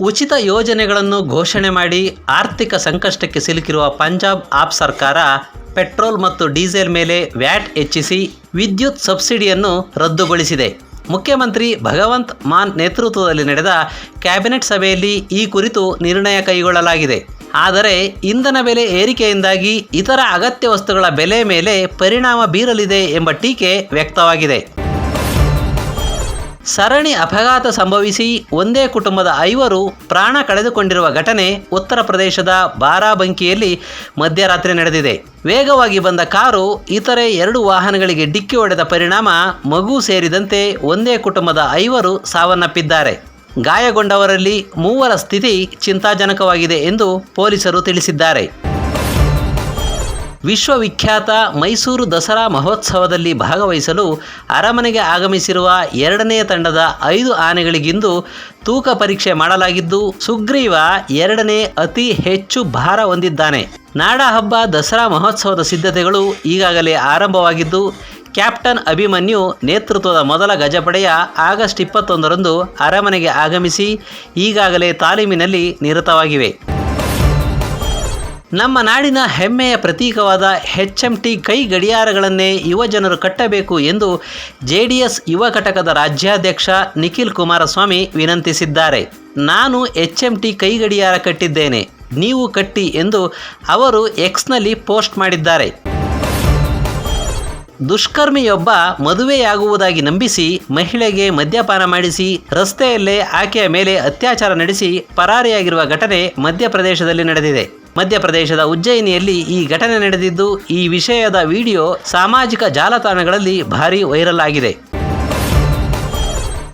ಉಚಿತ ಯೋಜನೆಗಳನ್ನು ಘೋಷಣೆ ಮಾಡಿ ಆರ್ಥಿಕ ಸಂಕಷ್ಟಕ್ಕೆ ಸಿಲುಕಿರುವ ಪಂಜಾಬ್ ಆಪ್ ಸರ್ಕಾರ ಪೆಟ್ರೋಲ್ ಮತ್ತು ಡೀಸೆಲ್ ಮೇಲೆ ವ್ಯಾಟ್ ಹೆಚ್ಚಿಸಿ ವಿದ್ಯುತ್ ಸಬ್ಸಿಡಿಯನ್ನು ರದ್ದುಗೊಳಿಸಿದೆ. ಮುಖ್ಯಮಂತ್ರಿ ಭಗವಂತ್ ಮಾನ್ ನೇತೃತ್ವದಲ್ಲಿ ನಡೆದ ಕ್ಯಾಬಿನೆಟ್ ಸಭೆಯಲ್ಲಿ ಈ ಕುರಿತು ನಿರ್ಣಯ ಕೈಗೊಳ್ಳಲಾಗಿದೆ. ಆದರೆ, ಇಂಧನ ಬೆಲೆ ಏರಿಕೆಯಿಂದಾಗಿ ಇತರ ಅಗತ್ಯ ವಸ್ತುಗಳ ಬೆಲೆ ಮೇಲೆ ಪರಿಣಾಮ ಬೀರಲಿದೆ ಎಂಬ ಟೀಕೆ ವ್ಯಕ್ತವಾಗಿದೆ. ಸರಣಿ ಅಪಘಾತ ಸಂಭವಿಸಿ ಒಂದೇ ಕುಟುಂಬದ ಐವರು ಪ್ರಾಣ ಕಳೆದುಕೊಂಡಿರುವ ಘಟನೆ ಉತ್ತರ ಪ್ರದೇಶದ ಬಾರಾಬಂಕಿಯಲ್ಲಿ ಮಧ್ಯರಾತ್ರಿ ನಡೆದಿದೆ. ವೇಗವಾಗಿ ಬಂದ ಕಾರು ಇತರೆ ಎರಡು ವಾಹನಗಳಿಗೆ ಡಿಕ್ಕಿ ಹೊಡೆದ ಪರಿಣಾಮ ಮಗು ಸೇರಿದಂತೆ ಒಂದೇ ಕುಟುಂಬದ ಐವರು ಸಾವನ್ನಪ್ಪಿದ್ದಾರೆ. ಗಾಯಗೊಂಡವರಲ್ಲಿ ಮೂವರ ಸ್ಥಿತಿ ಚಿಂತಾಜನಕವಾಗಿದೆ ಎಂದು ಪೊಲೀಸರು ತಿಳಿಸಿದ್ದಾರೆ. ವಿಶ್ವವಿಖ್ಯಾತ ಮೈಸೂರು ದಸರಾ ಮಹೋತ್ಸವದಲ್ಲಿ ಭಾಗವಹಿಸಲು ಅರಮನೆಗೆ ಆಗಮಿಸಿರುವ ಎರಡನೇ ತಂಡದ ಐದು ಆನೆಗಳಿಗಿಂದು ತೂಕ ಪರೀಕ್ಷೆ ಮಾಡಲಾಗಿದ್ದು, ಸುಗ್ರೀವ ಎರಡನೇ ಅತಿ ಹೆಚ್ಚು ಭಾರ ಹೊಂದಿದ್ದಾನೆ. ನಾಡಹಬ್ಬ ದಸರಾ ಮಹೋತ್ಸವದ ಸಿದ್ಧತೆಗಳು ಈಗಾಗಲೇ ಆರಂಭವಾಗಿದ್ದು, ಕ್ಯಾಪ್ಟನ್ ಅಭಿಮನ್ಯು ನೇತೃತ್ವದ ಮೊದಲ ಗಜಪಡೆಯ ಆಗಸ್ಟ್ ಇಪ್ಪತ್ತೊಂದರಂದು ಅರಮನೆಗೆ ಆಗಮಿಸಿ, ಈಗಾಗಲೇ ತಾಲೀಮಿನಲ್ಲಿ ನಿರತವಾಗಿವೆ. ನಮ್ಮ ನಾಡಿನ ಹೆಮ್ಮೆಯ ಪ್ರತೀಕವಾದ ಎಚ್ ಎಂ ಟಿ ಕೈ ಗಡಿಯಾರಗಳನ್ನೇ ಯುವಜನರು ಕಟ್ಟಬೇಕು ಎಂದು ಜೆ ಡಿ ಎಸ್ ಯುವ ಘಟಕದ ರಾಜ್ಯಾಧ್ಯಕ್ಷ ನಿಖಿಲ್ ಕುಮಾರಸ್ವಾಮಿ ವಿನಂತಿಸಿದ್ದಾರೆ. ನಾನು ಎಚ್ ಎಂ ಟಿ ಕೈ ಗಡಿಯಾರ ಕಟ್ಟಿದ್ದೇನೆ, ನೀವು ಕಟ್ಟಿ ಎಂದು ಅವರು ಎಕ್ಸ್ನಲ್ಲಿ ಪೋಸ್ಟ್ ಮಾಡಿದ್ದಾರೆ. ದುಷ್ಕರ್ಮಿಯೊಬ್ಬ ಮದುವೆಯಾಗುವುದಾಗಿ ನಂಬಿಸಿ, ಮಹಿಳೆಗೆ ಮದ್ಯಪಾನ ಮಾಡಿಸಿ, ರಸ್ತೆಯಲ್ಲೇ ಆಕೆಯ ಮೇಲೆ ಅತ್ಯಾಚಾರ ನಡೆಸಿ, ಪರಾರಿಯಾಗಿರುವ ಘಟನೆ ಮಧ್ಯಪ್ರದೇಶದಲ್ಲಿ ನಡೆದಿದೆ. ಮಧ್ಯಪ್ರದೇಶದ ಉಜ್ಜಯಿನಿಯಲ್ಲಿ ಈ ಘಟನೆ ನಡೆದಿದ್ದು ಈ ವಿಷಯದ ವಿಡಿಯೋ ಸಾಮಾಜಿಕ ಜಾಲತಾಣಗಳಲ್ಲಿ ಭಾರೀ ವೈರಲ್ ಆಗಿದೆ.